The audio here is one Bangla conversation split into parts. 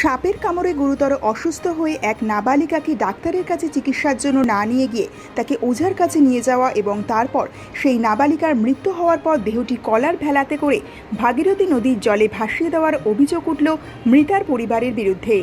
সাপের কামড়ে গুরুতর অসুস্থ হয়ে এক নাবালিকাকে ডাক্তারের কাছে চিকিৎসার জন্য না নিয়ে গিয়ে তাকে ওঝার কাছে নিয়ে যাওয়া এবং তারপর সেই নাবালিকার মৃত্যু হওয়ার পর দেহটি কলার ভেলাতে করে ভাগীরথী নদীর জলে ভাসিয়ে দেওয়ার অভিযোগ উঠল মৃতার পরিবারের বিরুদ্ধে।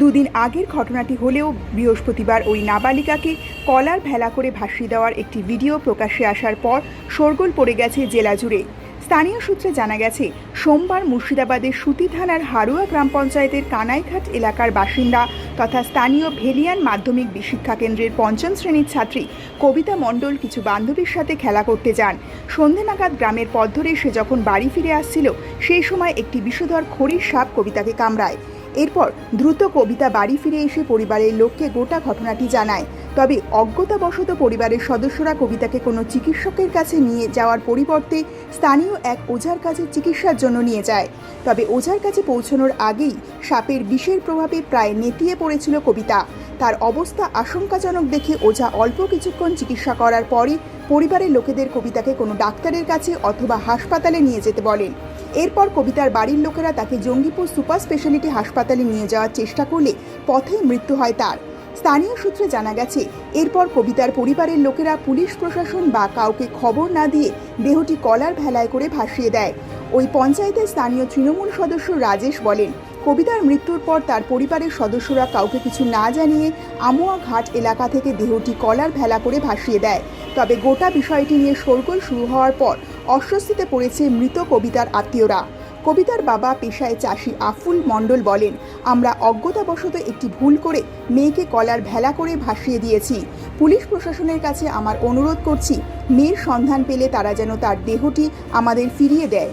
দুদিন আগের ঘটনাটি হলেও বৃহস্পতিবার ওই নাবালিকাকে কলার ভেলা করে ভাসিয়ে দেওয়ার একটি ভিডিও প্রকাশ্যে আসার পর শোরগোল পড়ে গেছে জেলা জুড়ে। স্থানীয় সূত্রে জানা গেছে, সোমবার মুর্শিদাবাদের সুতি থানার হারুয়া গ্রাম পঞ্চায়েতের কানাইঘাট এলাকার বাসিন্দা তথা স্থানীয় ভেলিয়ান মাধ্যমিক শিক্ষা কেন্দ্রের পঞ্চম শ্রেণির ছাত্রী কবিতা মণ্ডল কিছু বান্ধবীর সাথে খেলা করতে যান। সন্ধে নাগাদ গ্রামের পথ ধরে সে যখন বাড়ি ফিরে আসছিল, সেই সময় একটি বিষধর খড়ির সাপ কবিতাকে কামড়ায়। এরপর দ্রুত কবিতা বাড়ি ফিরে এসে পরিবারের লোককে গোটা ঘটনাটি জানায়। তবে অজ্ঞতাবশত পরিবারের সদস্যরা কবিতাকে কোনো চিকিৎসকের কাছে নিয়ে যাওয়ার পরিবর্তে স্থানীয় এক ওঝার কাছে চিকিৎসার জন্য নিয়ে যায়। তবে ওঝার কাছে পৌঁছানোর আগেই সাপের বিষের প্রভাবে প্রায় নেতিয়ে পড়েছিল কবিতা। তার অবস্থা আশঙ্কাজনক দেখে ওঝা অল্প কিছুক্ষণ চিকিৎসা করার পরই পরিবারের লোকেদের কবিতাকে কোনো ডাক্তারের কাছে অথবা হাসপাতালে নিয়ে যেতে বলেন। এরপর কবিতার বাড়ির লোকেরা তাকে জঙ্গিপুর সুপার স্পেশালিটি হাসপাতালে নিয়ে যাওয়ার চেষ্টা করলে পথেই মৃত্যু হয় তার। স্থানীয় সূত্রে জানা গেছে, এরপর কবিতার পরিবারের লোকেরা পুলিশ প্রশাসন বা কাউকে খবর না দিয়ে দেহটি কলার ভেলায় করে ভাসিয়ে দেয়। ওই পঞ্চায়েতের স্থানীয় তৃণমূল সদস্য রাজেশ বলেন, কবিতার মৃত্যুর পর তার পরিবারের সদস্যরা কাউকে কিছু না জানিয়ে আমোয়া ঘাট এলাকা থেকে দেহটি কলার ভেলা করে ভাসিয়ে দেয়। তবে গোটা বিষয়টি নিয়ে শোরগোল শুরু হওয়ার পর অস্বস্তিতে পড়েছে মৃত কবিতার আত্মীয়রা। কবিতার বাবা পেশায় চাষি আফুল মণ্ডল বলেন, আমরা অজ্ঞতাবশত একটি ভুল করে মেয়েকে কলার ভেলা করে ভাসিয়ে দিয়েছি। পুলিশ প্রশাসনের কাছে আমার অনুরোধ করছি, মেয়ের সন্ধান পেলে তারা যেন তার দেহটি আমাদের ফিরিয়ে দেয়।